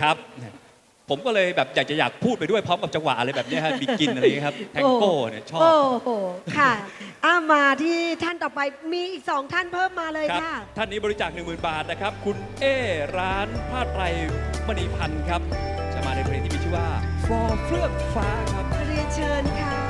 ครับ ผมก็เลยแบบอยากจะอยากพูดไปด้วยพร้อมกับจังหวะอะไรแบบเนี้ยฮะบิกินอะไรอย่างเงี้ยครับแทงโก้เนี่ยชอบ โอ้โห ค่ะอามาที่ท่านต่อไปมีอีกสองท่านเพิ่มมาเลยครับค่ะ ท่านนี้บริจาค10,000 บาทนะครับ คุณเอร้านผ้าไตรมณีพันธ์ครับ จะมาในเพลงที่มีชื่อว่า For เฟื่องฟ้าครับ เรียนเชิญค่ะ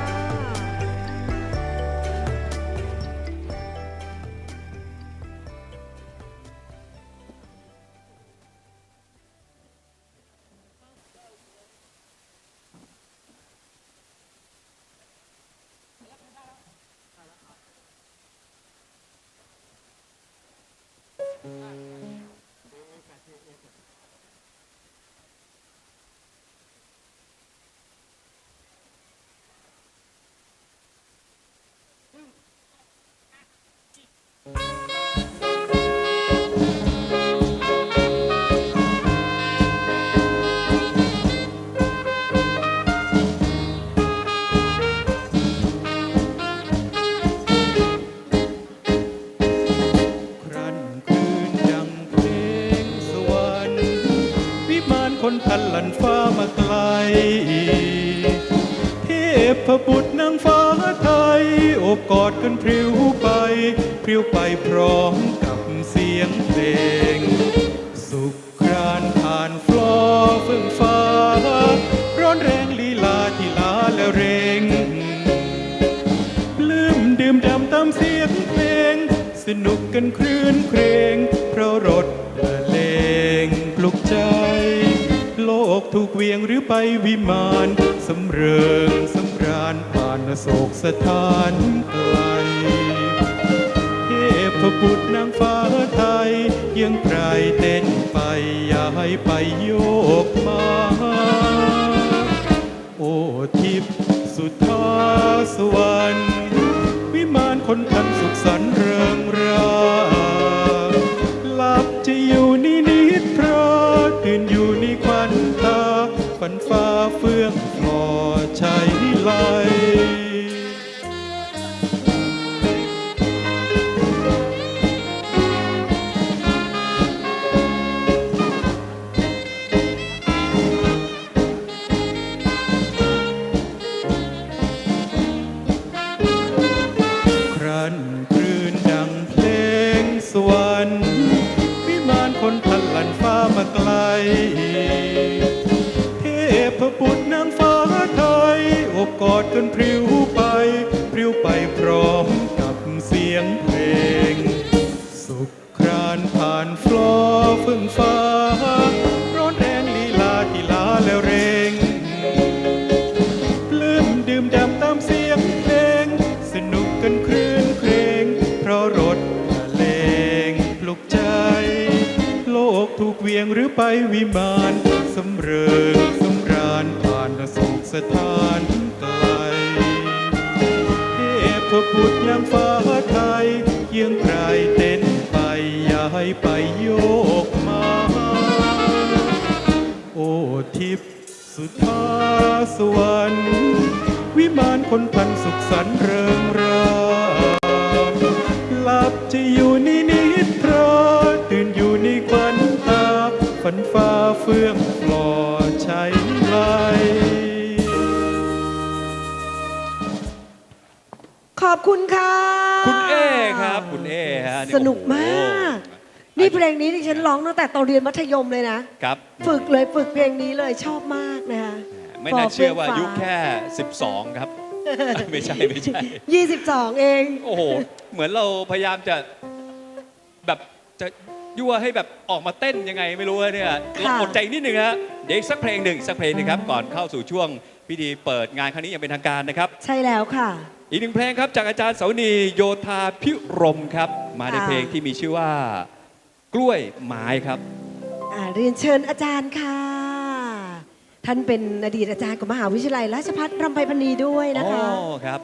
นุกกันครื่นเครงเพราะรถละเลงปลุกใจ โลกถูกเวียงหรือไปวิมานสำเริงสำราญผ่านโศกสถานไกลเทพบุตรนางฟ้าไทยยังไกรเต้นไปอย่าให้ไปโยกมาโอทิพสุธาสวรรค์ คนพันสุขสันต์เริงราหลับจะอยู่นี่นิดเพราะตื่นอยู่นี่ควันตาฝันฟ้าเฟื่องฟลอชัยไล ราะรถละเลงปลุกใจ โลกถูกเวียงหรือไปวิมานสำเริงสำราญผ่านโศกสถานไกลเทพบุตรนางฟ้าไทยเยียงไกรเต้นไปอย่าให้ไปโยกมา โอ้ทิพสุธาสวรรค์วิมานคนพันสุขสันเริงรา อบคุณค่ะ คุณเอครับ คุณเอฮะสนุกมากโอ้โหนี่เพลงนี้ที่ฉันร้องตั้งแต่ตอนเรียนมัธยมเลยนะครับ ฝึกเลยฝึกเพลงนี้เลยชอบมากนะคะไม่น่าเชื่อว่าอายุแค่ 12 ครับ ไม่ใช่ไม่ใช่ 22 เอง โอ้โห เหมือนเราพยายามจะแบบจะยั่วให้แบบออกมาเต้นยังไงไม่รู้อะเนี่ยค่ะเราอดใจนิดนึงฮะเดี๋ยวอีกสักเพลงหนึ่งอีกสักเพลงหนึงครับ ก่อนเข้าสู่ช่วงพิธีเปิดงานครั้งนี้อย่างเป็นทางการนะครับ ใช่แล้วค่ะ อีกหนึ่งเพลงครับจากอาจารย์เสาวนีโยธาพิรมครับ มาในค่ะเพลงที่มีชื่อว่า กล้วยไม้ครับ อ่าเรียนเชิญอาจารย์ค่ะ ท่านเป็นอดีตอาจารย์ของมหาวิทยาลัยราชภัฏรำไพพรรณีด้วยนะคะ อ๋อครับ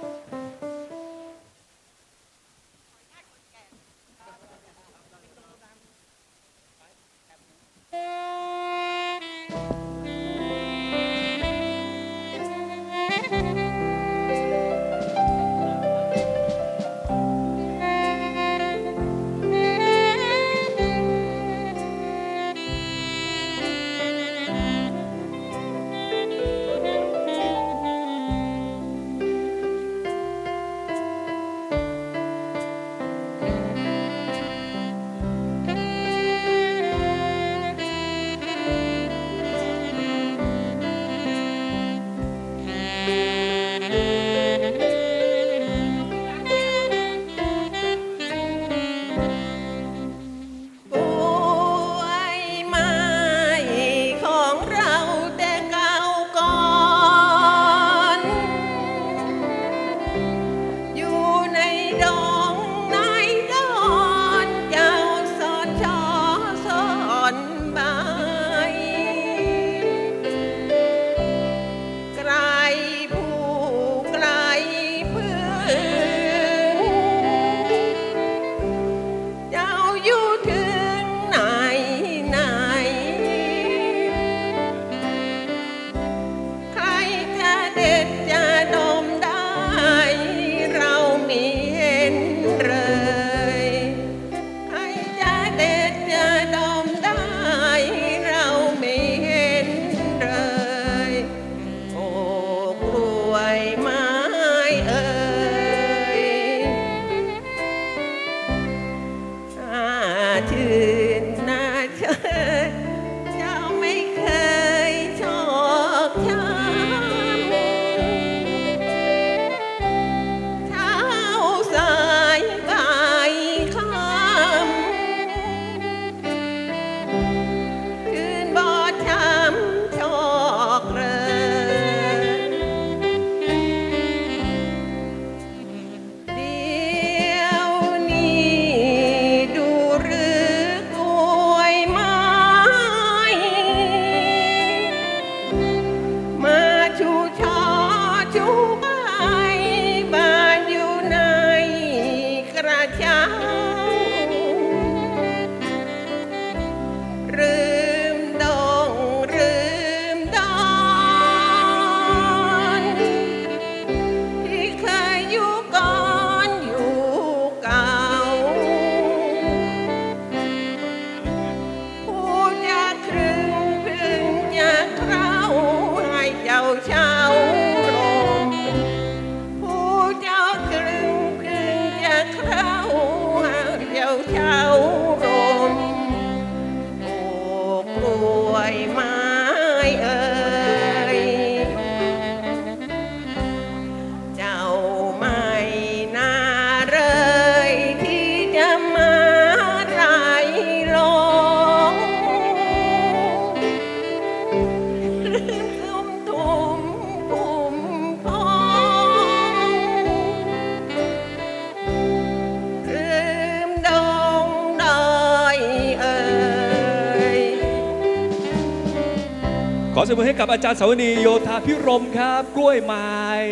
ขอเสมอให้กับอาจารย์สาวนีโยธาพิรมครับ กล้วยไม้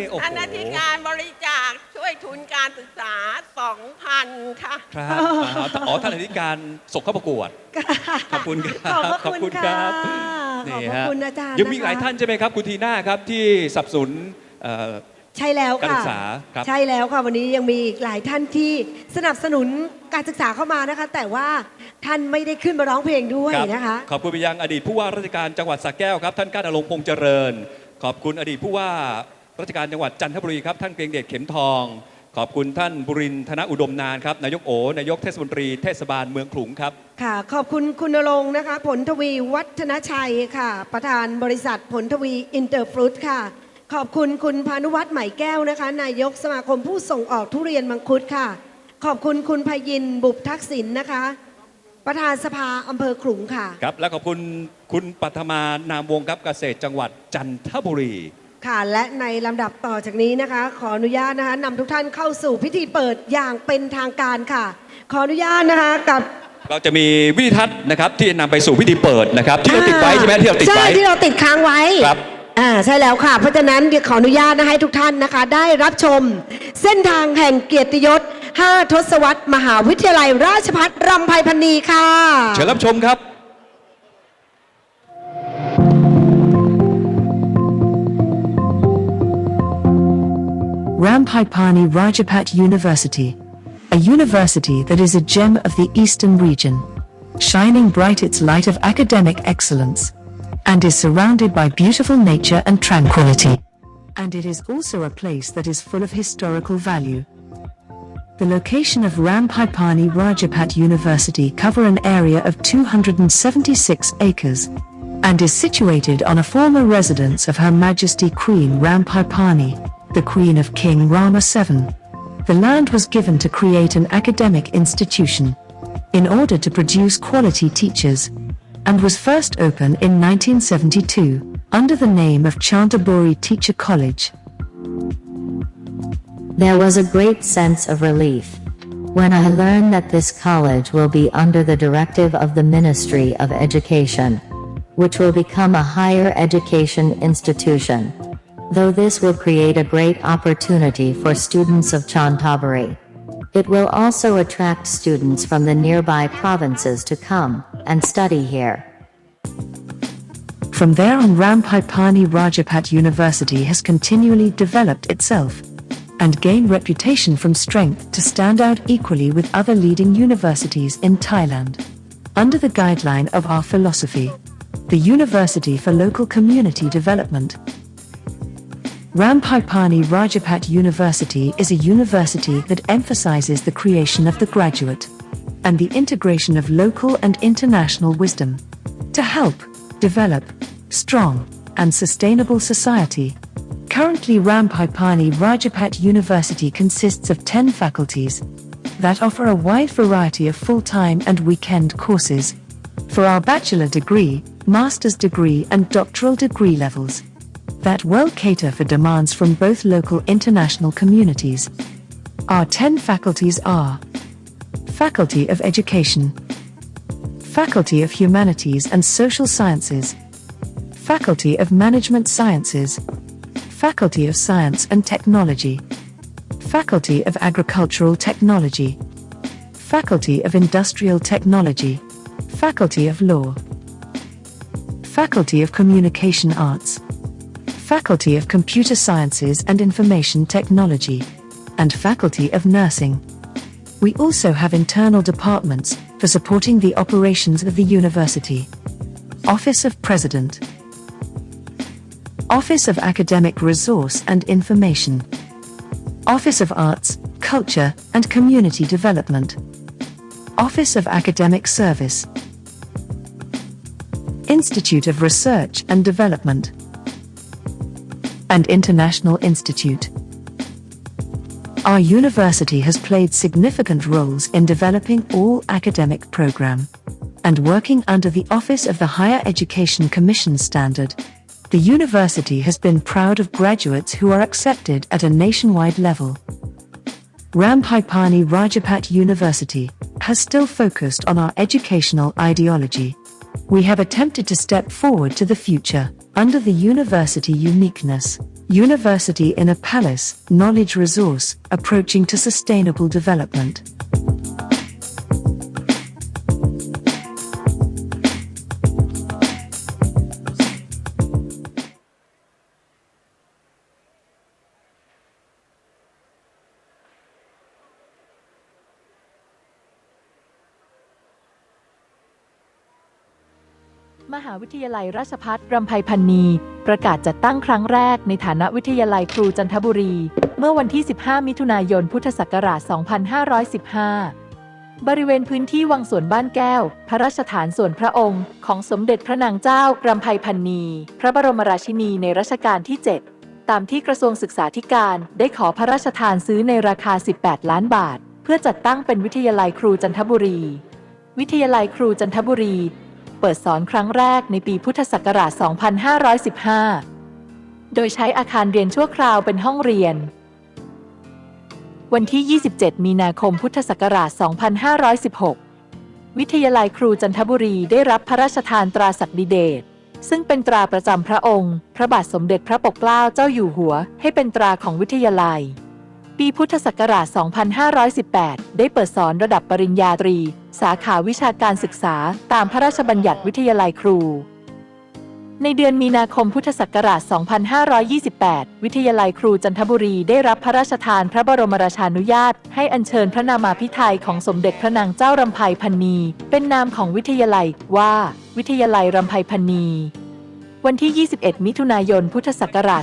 โอ้โหท่านอธิการบริจาคช่วยทุนการศึกษา 2,000 ค่ะ ครับอ่าอ๋อท่านอธิการส่งเข้าประกวด ขอบคุณครับ ขอบพระคุณครัค่ะนี่ขอบพระฮะคุณอาจารย์ยังมีอีกนะคะหลายท่านใช่ไหมครับ คุณทีน่าครับที่สนับสนุนเอ่อ ใช่แล้วการศึค่ะกษาครับ ใช่แล้วค่ะวันนี้ยังมีอีกหลายท่านที่สนับสนุนการศึกษาเข้ามานะคะ แต่ว่าท่านไม่ได้ขึ้นมาร้องเพลงด้วยครับนะคะ ขอบคุณไปยังอดีตผู้ว่าราชการจังหวัดสระแก้วครับ ท่านก้านอลงค์พงษ์เจริญ ขอบคุณอดีตผู้ว่าราชการจังหวัดจันทบุรีครับท่านเกรียงเดชเข็มทอง ขอบคุณท่านบุรินทร์ธนอุดมนานครับนายกโอนายกเทศมนตรีเทศบาลเมืองขลุงครับ ค่ะ ขอบคุณคุณณรงค์นะคะ ผลทวีวัฒนชัยค่ะ ประธานบริษัทผลทวีอินเตอร์ฟรุตค่ะ ขอบคุณคุณพานุวัฒน์ไหมแก้วนะคะ นายกสมาคมผู้ส่งออกทุเรียนมังคุดค่ะ ขอบคุณคุณพยินบุบทักษิณนะคะ ประธานสภาอำเภอขลุงค่ะ ครับ และขอบคุณคุณปัทมานามวงครับเกษตรจังหวัดจันทบุรีค่ะและในลำดับต่อจากนี้นะคะ ขออนุญาตนะคะนำทุกท่านเข้าสู่พิธีเปิดอย่างเป็นทางการค่ะ ขออนุญาตนะคะกับเราจะมีวิธีทัศน์นะครับที่จะนำไปสู่พิธีเปิดนะครับ ที่เราติดไว้ใช่ไหมที่เราติดใช่ไว้ที่เราติดค้างไว้ครับ อ่าใช่แล้วค่ะ เพราะฉะนั้นเดี๋ยวขออนุญาตนะคะให้ทุกท่านนะคะ ได้รับชม เส้นทางแห่งเกียรติยศ 5 ทศวรรษมหาวิทยาลัยราชภัฏรำไพพันนีค่ะ เชิญรับชมครับ Rampaipani Rajapat University, a university that is a gem of the eastern region, shining bright its light of academic excellence, and is surrounded by beautiful nature and tranquility. And it is also a place that is full of historical value. The location of Rampaipani Rajapat University cover an area of 276 acres and is situated on a former residence of Her Majesty Queen Rampaipani, the Queen of King Rama VII. The land was given to create an academic institution in order to produce quality teachers and was first opened in 1972 under the name of Chantaburi Teacher College. There was a great sense of relief when I learned that this college will be under the directive of the Ministry of Education, which will become a higher education institution. Though this will create a great opportunity for students of Chantaburi. It will also attract students from the nearby provinces to come and study here. From there on Rampaipani Rajapat University has continually developed itself and gained reputation from strength to stand out equally with other leading universities in Thailand. Under the guideline of our philosophy, the University for Local Community Development. Rampaipani Rajapat University is a university that emphasizes the creation of the graduate and the integration of local and international wisdom to help develop strong and sustainable society. Currently, Rampaipani Rajapat University consists of 10 faculties that offer a wide variety of full-time and weekend courses for our bachelor degree, master's degree and doctoral degree levels that well cater for demands from both local international communities. Our 10 faculties are Faculty of Education, Faculty of Humanities and Social Sciences, Faculty of Management Sciences, Faculty of Science and Technology, Faculty of Agricultural Technology, Faculty of Industrial Technology, Faculty of Law, Faculty of Communication Arts, Faculty of Computer Sciences and Information Technology, and Faculty of Nursing. We also have internal departments for supporting the operations of the university. Office of President, Office of Academic Resource and Information, Office of Arts, Culture and Community Development, Office of Academic Service, Institute of Research and Development, and International Institute. Our university has played significant roles in developing all academic program and working under the Office of the Higher Education Commission standard. The university has been proud of graduates who are accepted at a nationwide level. Rampaipani Rajapat University has still focused on our educational ideology. We have attempted to step forward to the future under the university uniqueness. University in a palace, knowledge resource, approaching to sustainable development. วิทยาลัยราชภัฏรำไพพันนีประกาศจัดตั้งครั้งแรกในฐานะวิทยาลัยครูจันทบุรี เมื่อวันที่ 15 มิถุนายน พุทธศักราช 2515 บริเวณพื้นที่วังสวนบ้านแก้ว พระราชฐานส่วนพระองค์ ของสมเด็จพระนางเจ้ารำไพพันนี พระบรมราชินีในรัชกาลที่ 7 ตามที่กระทรวงศึกษาธิการได้ขอพระราชทานซื้อในราคา 18 ล้านบาท เพื่อจัดตั้งเป็นวิทยาลัยครูจันทบุรี วิทยาลัยครูจันทบุรี เปิดสอนครั้งแรกในปีพุทธศักราช 2515 โดยใช้อาคารเรียนชั่วคราวเป็นห้องเรียน วันที่ 27 มีนาคมพุทธศักราช 2516 วิทยาลัยครูจันทบุรีได้รับพระราชทานตราศักดิเดชซึ่งเป็นตราประจำพระองค์ พระบาทสมเด็จพระปกเกล้าเจ้าอยู่หัว ให้เป็นตราของวิทยาลัย ปีพุทธศักราช 2518 ได้เปิดสอนระดับปริญญาตรี สาขาวิชาการศึกษาตามพระราชบัญญัติวิทยาลัยครู ในเดือนมีนาคมพุทธศักราช 2528 วิทยาลัยครูจันทบุรีได้รับพระราชทานพระบรมราชานุญาต ให้อัญเชิญพระนามาพิไทยของสมเด็จพระนางเจ้ารำไพพันนี เป็นนามของวิทยาลัยว่า วิทยาลัยรำไพพันนี วันที่ 21 มิถุนายน พุทธศักราช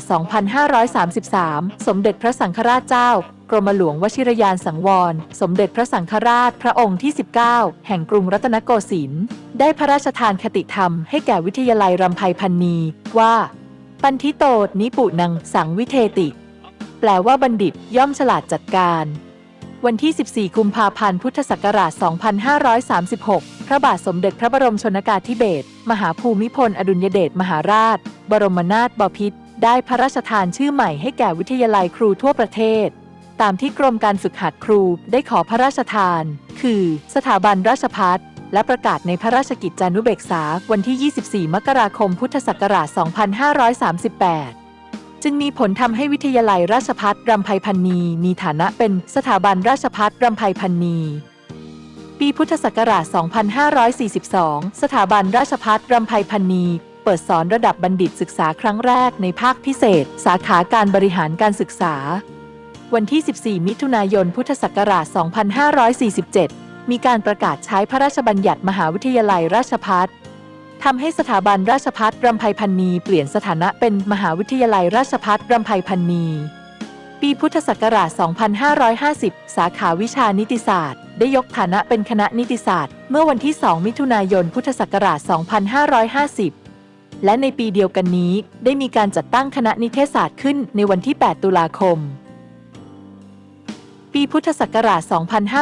2533 สมเด็จพระสังฆราชเจ้ากรมหลวงวชิรยานสังวร สมเด็จพระสังฆราชพระองค์ที่ 19 แห่งกรุงรัตนโกสินทร์ได้พระราชทานคติธรรมให้แก่วิทยาลัยรำไพพันนีว่า ปันทิโตนิปุนังสังวิเทติ แปลว่าบัณฑิตย่อมฉลาดจัดการ วันที่ 14 กุมภาพันธ์ พุทธศักราช 2536 พระบาทสมเด็จพระบรมชนกาธิเบศร มหาภูมิพล อดุลยเดชมหาราช บรมนาถบพิตร ได้พระราชทานชื่อใหม่ให้แก่วิทยาลัยครูทั่วประเทศ ตามที่กรมการฝึกหัดครูได้ขอพระราชทาน คือ สถาบันราชพัฒและประกาศในพระราชกิจจานุเบกษา วันที่ 24 มกราคม พุทธศักราช 2538 จึงมีผลทำให้วิทยาลัยราชพัฒรำไพพันนีมีฐานะเป็นสถาบันราชพัฒรำไพพันนีปีพุทธศักราช 2542 สถาบันราชพัฒรำไพพันนีเปิดสอนระดับบัณฑิตศึกษาครั้งแรกในภาคพิเศษ สาขาการบริหารการศึกษา วันที่ 14 มิถุนายน พุทธศักราช 2547 มีการประกาศใช้พระราชบัญญัติมหาวิทยาลัยราชพัฒ ทำให้สถาบันราชพัฒรำไพพันนีเปลี่ยนสถานะเป็นมหาวิทยาลัยราชพัฒรำไพพันนีปีพุทธศักราช 2550 สาขาวิชานิติศาสตร์ ได้ยกฐานะเป็นคณะนิติศาสตร์ เมื่อวันที่ 2 มิถุนายน พุทธศักราช 2550 และในปีเดียวกันนี้ ได้มีการจัดตั้งคณะนิเทศศาสตร์ขึ้นในวันที่ 8 ตุลาคม ปีพุทธศักราช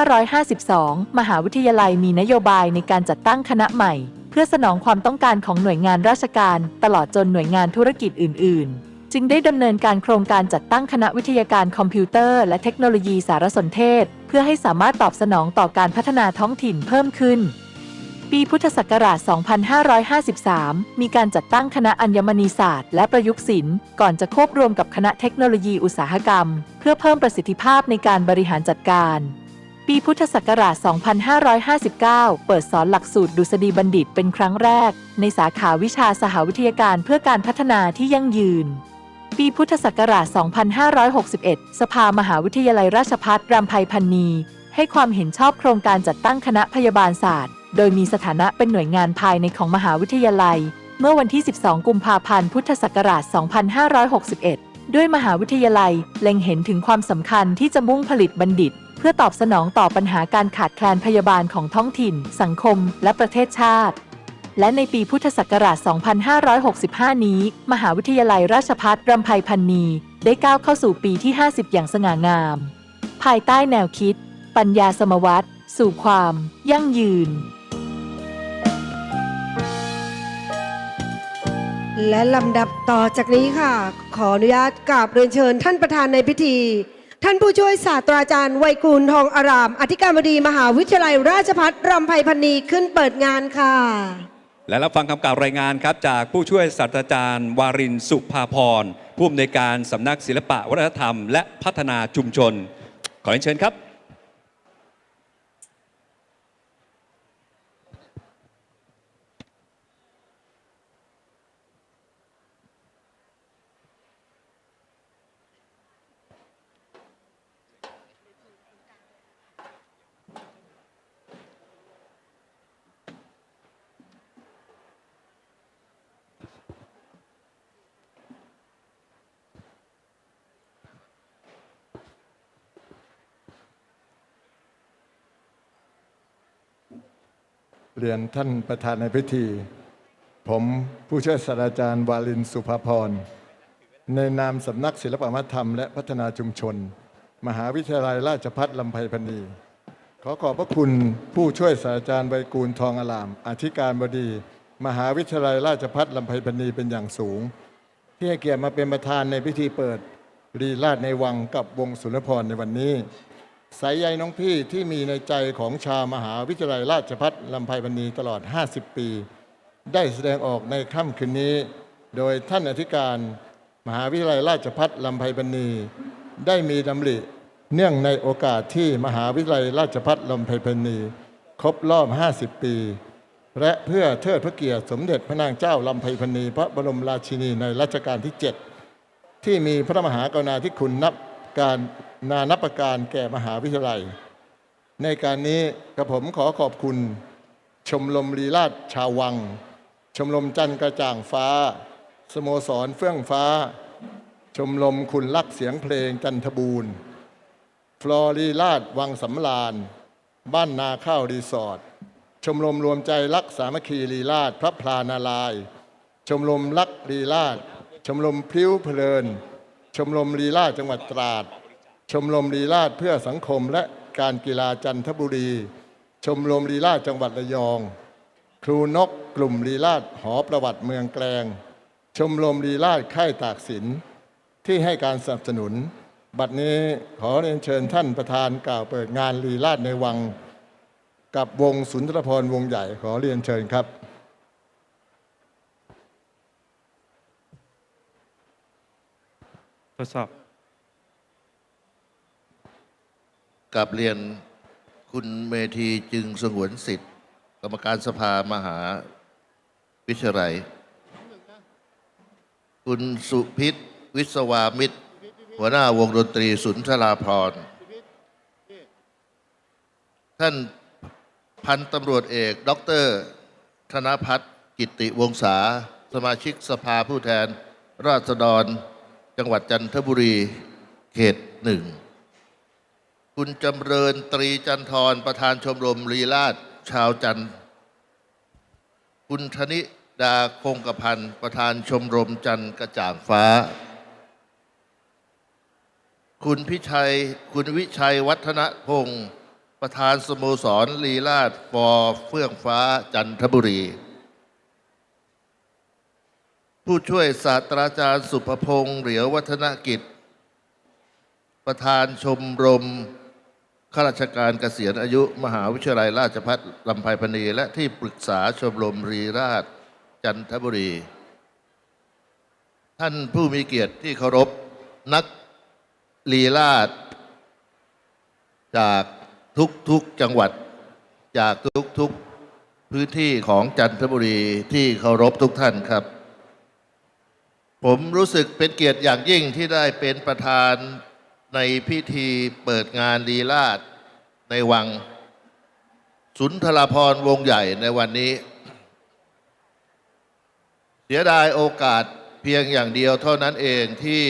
2552 มหาวิทยาลัยมีนโยบายในการจัดตั้งคณะใหม่ พื่อสนองความต้องการของหน่วยงานราชการ ตลอดจนหน่วยงานธุรกิจอื่น ๆ จึงได้ดำเนินการโครงการจัดตั้งคณะวิทยาการคอมพิวเตอร์ และเทคโนโลยีสารสนเทศ เพื่อให้สามารถตอบสนองต่อการพัฒนาท้องถิ่นเพิ่มขึ้น ปีพุทธศักราช 2553 มีการจัดตั้งคณะอัญมณีศาสตร์ และประยุกต์ศิลป์ก่อนจะควบรวมกับคณะเทคโนโลยีอุตสาหกรรม เพื่อเพิ่มประสิทธิภาพในการบริหารจัดการ ปีพุทธศักราช 2559 เปิดสอนหลักสูตรดุษฎีบัณฑิตเป็นครั้งแรก ในสาขาวิชาสหวิทยาการเพื่อการพัฒนาที่ยั่งยืน ปีพุทธศักราช 2561 สภามหาวิทยาลัยราชภัฏรำไพพันนีให้ความเห็นชอบโครงการจัดตั้งคณะพยาบาลศาสตร์ โดยมีสถานะเป็นหน่วยงานภายในของมหาวิทยาลัย เมื่อวันที่ 12 กุมภาพันธ์ พุทธศักราช 2561 ด้วยมหาวิทยาลัย เล็งเห็นถึงความสำคัญที่จะมุ่งผลิตบัณฑิต พื่อตอบสนองต่อปัญหาการขาดแคลนพยาบาลของท้องถิ่น สังคม และประเทศชาติ และในปีพุทธศักราช 2565 นี้ มหาวิทยาลัยราชภัฏรำไพพันนี ได้ก้าวเข้าสู่ปีที่ 50 อย่างสง่างาม ภายใต้แนวคิด ปัญญาสมวัตสู่ความ ยั่งยืน และลำดับต่อจากนี้ค่ะ ขออนุญาตกราบเรียนเชิญท่านประธานในพิธี ท่านผู้ช่วยศาสตราจารย์ไวยกูลทองอาราม อธิการบดีมหาวิทยาลัยราชภัฏรำไพพันนีขึ้นเปิดงานค่ะ และรับฟังคำกล่าวรายงานครับ จากผู้ช่วยศาสตราจารย์ วารินสุภาพรผู้อำนวยการสำนักศิลปะวัฒนธรรม และพัฒนาชุมชน ขอเรียนเชิญครับ เรียนท่านประธานในพิธี ผมผู้ช่วยศาสตราจารย์วาลินสุภาพร ในนามสำนักศิลปวัฒนธรรมและพัฒนาชุมชน มหาวิทยาลัยราชภัฏลำไพพรรณีขอขอบพระคุณผู้ช่วยศาสตราจารย์ไวกูลทองอลาม อธิการบดี มหาวิทยาลัยราชภัฏลำไพพรรณีเป็นอย่างสูง ที่ให้เกียรติมาเป็นประธานในพิธีเปิดรีราชในวังกับวงสุนทรพรในวันนี้ สายใยน้องพี่ที่มีในใจของชาวมหาวิทยาลัยราชภัฏลำไพพรรณีตลอด 50 ปี ได้แสดงออกในค่ำคืนนี้ โดยท่านอธิการ มหาวิทยาลัยราชภัฏลำไพพรรณีได้มีดำริ เนื่องในโอกาสที่มหาวิทยาลัยราชภัฏลำไพพรรณีครบรอบ 50 ปี และเพื่อเทิดพระเกียรติสมเด็จพระนางเจ้าลำไพพรรณีพระบรมราชินีในรัชกาลที่ 7 ที่มีพระมหากรุณาธิคุณนับ การนานับประการแก่มหาวิทยาลัย ในการนี้กระผมขอขอบคุณ ชมรมลีลาดชาววัง ชมรมจันทร์กระจ่างฟ้า สโมสรเฟื่องฟ้า ชมรมคุณลักเสียงเพลงจันทบูรณ์ฟลอรีลาดวังสำลาน บ้านนาข้าวรีสอร์ทชมรมรวมใจรักสามัคคีลีลาดพระพลานาราย ชมรมรักลีลาด ชมรมพลิ้วเพลิน ชมรมลีลาดจังหวัดตราด ชมรมลีลาดเพื่อสังคมและการกีฬาจันทบุรี ชมรมลีลาดจังหวัดระยอง ครูนกกลุ่มลีลาดหอประวัติเมืองแกลง ชมรมลีลาดค่ายตากสินที่ให้การสนับสนุน บัดนี้ขอเรียนเชิญท่านประธานกล่าวเปิดงานลีลาดในวัง กับวงสุนทรพรวงใหญ่ขอเรียนเชิญครับ ทดสอบกับเรียนคุณเมธีจึงสงวนสิทธิ์ กรรมการสภามหาวิทยาลัย คุณสุพิษวิศวามิตร หัวหน้าวงดนตรีสุนทราพร ท่านพันตำรวจเอกด็อกเตอร์ ธนพัฒน์กิติวงศา สมาชิกสภาผู้แทน ราษฎร จังหวัดจันทบุรีเขตหนึ่ง คุณจำเริญตรีจันทรประธานชมรมลีลาดชาวจันทร์คุณธนิดาคงกระพันประธานชมรมจันทร์กระจ่างฟ้า คุณพิชัยคุณวิชัยวัฒนพงศ์ประธานสโมสรลีลาดฟอเฟื่องฟ้าจันทบุรี ผู้ช่วยศาสตราจารย์สุภพงศ์เหลียววัฒนกิจ ประธานชมรมข้าราชการเกษียณอายุมหาวิทยาลัยราชภัฏลำไพพรรณีและที่ปรึกษาชมรมรีราชจันทบุรี ท่านผู้มีเกียรติที่เคารพนักลีลาดจากทุกๆจังหวัด จากทุกๆพื้นที่ของจันทบุรีที่เคารพทุกท่านครับ ผมรู้สึกเป็นเกียรติอย่างยิ่งที่ได้เป็นประธานในพิธีเปิดงานลีลาดในวัง สุนทรพรวงใหญ่ในวันนี้ เสียดายโอกาสเพียงอย่างเดียวเท่านั้นเองที่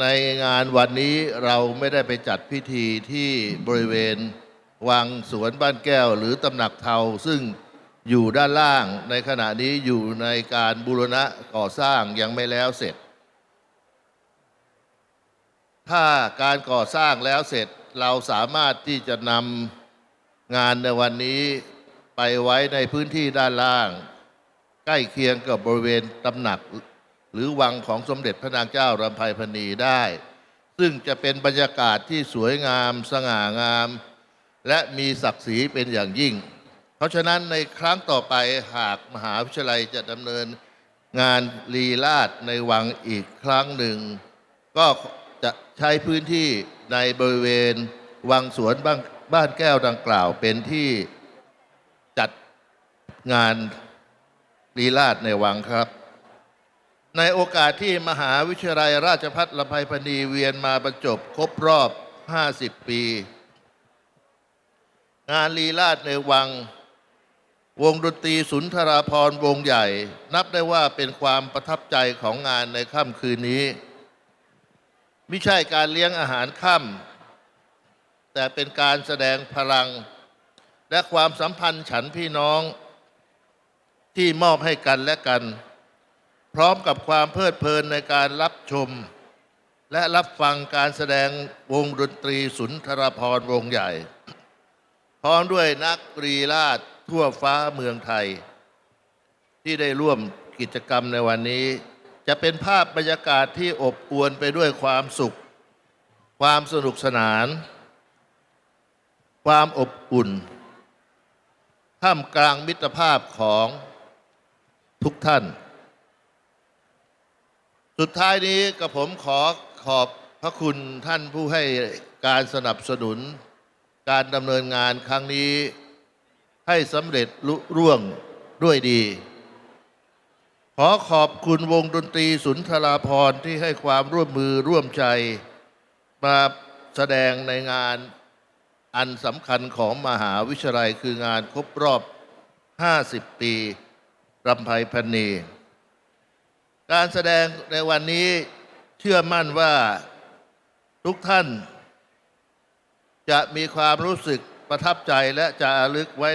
ในงานวันนี้เราไม่ได้ไปจัดพิธีที่บริเวณวังสวนบ้านแก้วหรือตำหนักเทาซึ่ง อยู่ด้านล่างในขณะนี้อยู่ในการบูรณะก่อสร้างยังไม่แล้วเสร็จ ถ้าการก่อสร้างแล้วเสร็จเราสามารถที่จะนำงานในวันนี้ไปไว้ในพื้นที่ด้านล่าง ใกล้เคียงกับบริเวณตำหนัก หรือวังของสมเด็จพระนางเจ้ารำไพพณีได้ ซึ่งจะเป็นบรรยากาศที่สวยงาม สง่างาม และมีศักดิ์ศรีเป็นอย่างยิ่ง เพราะฉะนั้นในครั้งต่อไปหากมหาวิทยาลัยจะดำเนินงานลีลาดในวังอีกครั้งหนึ่ง ก็จะใช้พื้นที่ในบริเวณวังสวนบ้านบ้านแก้วดังกล่าว เป็นที่จัดงานลีลาดในวังครับ ในโอกาสที่มหาวิทยาลัยราชภัฏลำไพพณีเวียนมาบรรจบครบรอบ 50 ปี งานลีลาดในวัง วงดนตรีสุนทราพรณ์วงใหญ่ นับได้ว่าเป็นความประทับใจของงานในค่ำคืนนี้ ไม่ใช่การเลี้ยงอาหารค่ำแต่เป็นการแสดงพลัง และความสัมพันธ์ฉันพี่น้องที่มอบให้กันและกัน พร้อมกับความเพลิดเพลินในการรับชม และรับฟังการแสดงวงดนตรีสุนทรภรณ์วงใหญ่ พร้อมด้วยนักปรีราช ทั่วฟ้าเมืองไทย ที่ได้ร่วมกิจกรรมในวันนี้ จะเป็นภาพบรรยากาศที่อบอวลไปด้วยความสุข ความสนุกสนาน ความอบอุ่น ท่ามกลางมิตรภาพของทุกท่าน สุดท้ายนี้กับผมขอขอบพระคุณท่านผู้ให้การสนับสนุนการดำเนินงานครั้งนี้ ให้สำเร็จลุร่วงด้วยดี ขอขอบคุณวงดนตรีสุนทราพรที่ให้ความร่วมมือร่วมใจ มาแสดงในงานอันสำคัญของมหาวิทยาลัยคืองานครบรอบ 50 ปีรำไพพันนีการแสดงในวันนี้เชื่อมั่นว่าทุกท่านจะมีความรู้สึกประทับใจและจะระลึกไว้